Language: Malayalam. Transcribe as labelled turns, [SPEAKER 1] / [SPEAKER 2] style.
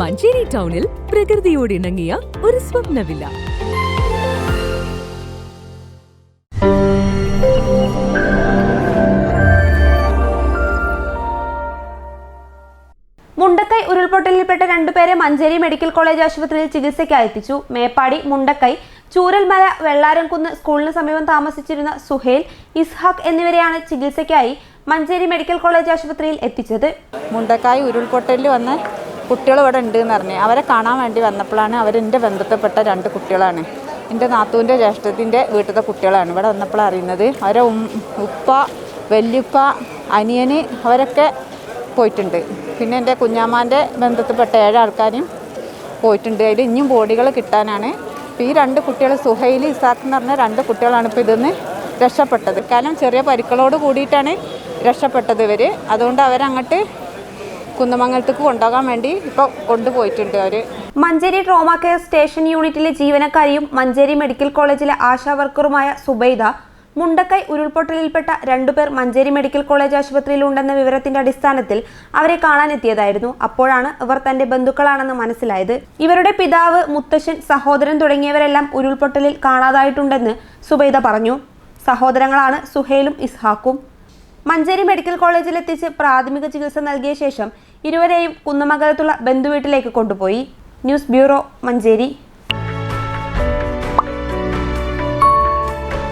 [SPEAKER 1] മഞ്ചേരി ടൗണിൽ പ്രകൃതിയോട് ഇണങ്ങിയ ഒരു സ്വപ്നവില്ല.
[SPEAKER 2] മുണ്ടക്കൈ ഉരുൾപൊട്ടലിൽപ്പെട്ട രണ്ടുപേരെ മഞ്ചേരി മെഡിക്കൽ കോളേജ് ആശുപത്രിയിൽ ചികിത്സയ്ക്കായി എത്തിച്ചു. മേപ്പാടി മുണ്ടക്കൈ ചൂരൽമല വെള്ളാരംകുന്ന് സ്കൂളിന് സമീപം താമസിച്ചിരുന്ന സുഹേൽ ഇസ്ഹാഖ് എന്നിവരെയാണ് ചികിത്സയ്ക്കായി മഞ്ചേരി മെഡിക്കൽ കോളേജ് ആശുപത്രിയിൽ എത്തിച്ചത്.
[SPEAKER 3] മുണ്ടക്കായ് ഉരുൾപൊട്ടലിൽ വന്ന കുട്ടികൾ ഇവിടെ ഉണ്ട് എന്ന് പറഞ്ഞ്. അവരെ കാണാൻ വേണ്ടി വന്നപ്പോഴാണ് അവരെന്റെ ബന്ധത്തിൽപ്പെട്ട രണ്ട് കുട്ടികളാണ്. എന്റെ നാത്തൂന്റെ ജ്യേഷ്ഠത്തിന്റെ വീട്ടിലത്തെ കുട്ടികളാണ്. ഇവിടെ വന്നപ്പോൾ അറിയുന്നത്. അവരെ ഉപ്പ വല്യുപ്പ അനിയന് അവരൊക്കെ പോയിട്ടുണ്ട്. പിന്നെ എന്റെ കുഞ്ഞാമ്മാന്റെ ബന്ധത്തിൽപ്പെട്ട ഏഴ് ആൾക്കാരും പോയിട്ടുണ്ട്. അതിൽ ഇനിയും ബോഡികൾ കിട്ടാനാണ്. ഇപ്പോൾ ഈ രണ്ട് കുട്ടികൾ സുഹൈൽ ഇസാഖ് എന്ന് പറഞ്ഞ രണ്ട് കുട്ടികളാണ് ഇപ്പോൾ ഇതൊന്ന് രക്ഷപ്പെട്ടത്. കാരണം ചെറിയ പരിക്കളോട് കൂടിയിട്ടാണ് രക്ഷപ്പെട്ടത് ഇവർ. അതുകൊണ്ട് അവരങ്ങോട്ട് കുന്നമംഗലത്തേക്ക് കൊണ്ടുപോകാൻ വേണ്ടി ഇപ്പോൾ കൊണ്ടുപോയിട്ടുണ്ട് അവർ.
[SPEAKER 2] മഞ്ചേരി ട്രോമ കെയർ സ്റ്റേഷൻ യൂണിറ്റിലെ ജീവനക്കാരിയും മഞ്ചേരി മെഡിക്കൽ കോളേജിലെ ആശാ വർക്കറുമായ സുബൈദ മുണ്ടക്കൈ ഉരുൾപൊട്ടലിൽപ്പെട്ട രണ്ടുപേർ മഞ്ചേരി മെഡിക്കൽ കോളേജ് ആശുപത്രിയിൽ ഉണ്ടെന്ന വിവരത്തിന്റെ അടിസ്ഥാനത്തിൽ അവരെ കാണാനെത്തിയതായിരുന്നു. അപ്പോഴാണ് ഇവർ തന്റെ ബന്ധുക്കളാണെന്ന് മനസ്സിലായത്. ഇവരുടെ പിതാവ് മുത്തശ്ശൻ സഹോദരൻ തുടങ്ങിയവരെല്ലാം ഉരുൾപൊട്ടലിൽ കാണാതായിട്ടുണ്ടെന്ന് സുബൈദ പറഞ്ഞു. സഹോദരങ്ങളാണ് സുഹേലും ഇസ്ഹാക്കും മഞ്ചേരി മെഡിക്കൽ കോളേജിൽ എത്തിച്ച് പ്രാഥമിക ചികിത്സ നൽകിയ ശേഷം ഇരുവരെയും കുന്നമംഗലത്തുള്ള ബന്ധുവീട്ടിലേക്ക് കൊണ്ടുപോയി. News bureau Manjeri.